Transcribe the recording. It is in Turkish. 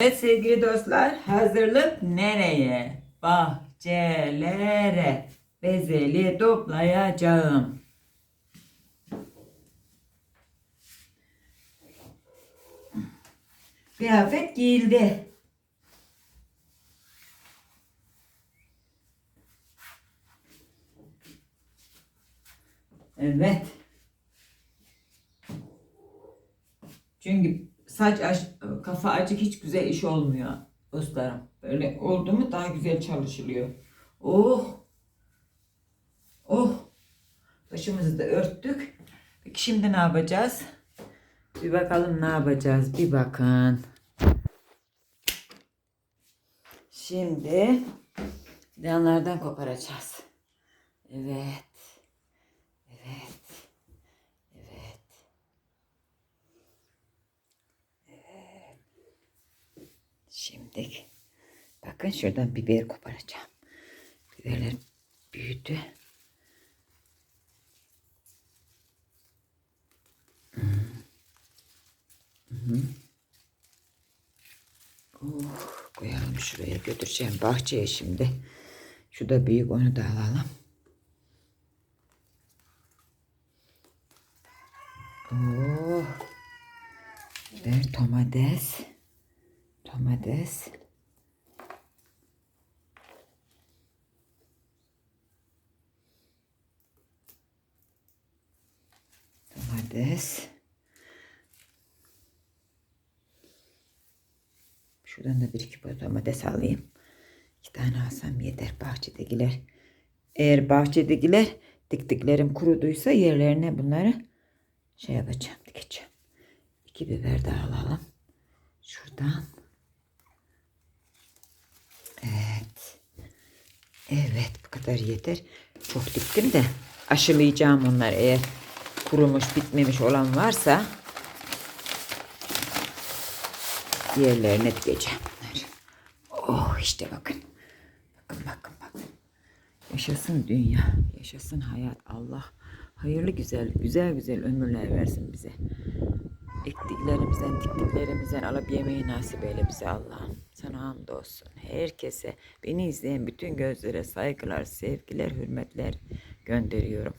Evet sevgili dostlar hazırlık nereye? Bahçelere bezeli toplayacağım. Kıyafet giyildi. Evet. Çünkü saç aç, kafa açık hiç güzel iş olmuyor dostlarım. Böyle oldu mu daha güzel çalışılıyor. Oh. Oh. Başımızı da örttük. Peki şimdi ne yapacağız? Bir bakalım ne yapacağız. Bir bakın. Şimdi yanlardan koparacağız. Evet. Evet. Evet. Şimdi bakın şuradan biber koparacağım. Biberler büyüdü. Hı. Oh, koyalım şuraya götüreceğim bahçeye şimdi. Şu da büyük onu da alalım. Oh. Ver domates. Domates. Domates. Şuradan da bir iki boy domates alayım. İki tane alsam yeter bahçedekiler. Eğer bahçedekiler diktiklerim kuruduysa yerlerine bunları şey yapacağım dikeceğim. İki biber daha alalım. Şuradan. Evet. Evet bu kadar yeter. Çok diktim de aşılayacağım onları eğer kurumuş bitmemiş olan varsa diğerlerine dikeceğim bunları. Oh işte bakın. Bakın bakın bakın. Yaşasın dünya. Yaşasın hayat. Allah hayırlı güzel güzel güzel ömürler versin bize. Ektiklerimizden, diktiklerimizden alıp yemeği nasip eyle bize Allah'ım. Sana hamdolsun. Herkese, beni izleyen bütün gözlere saygılar, sevgiler, hürmetler gönderiyorum.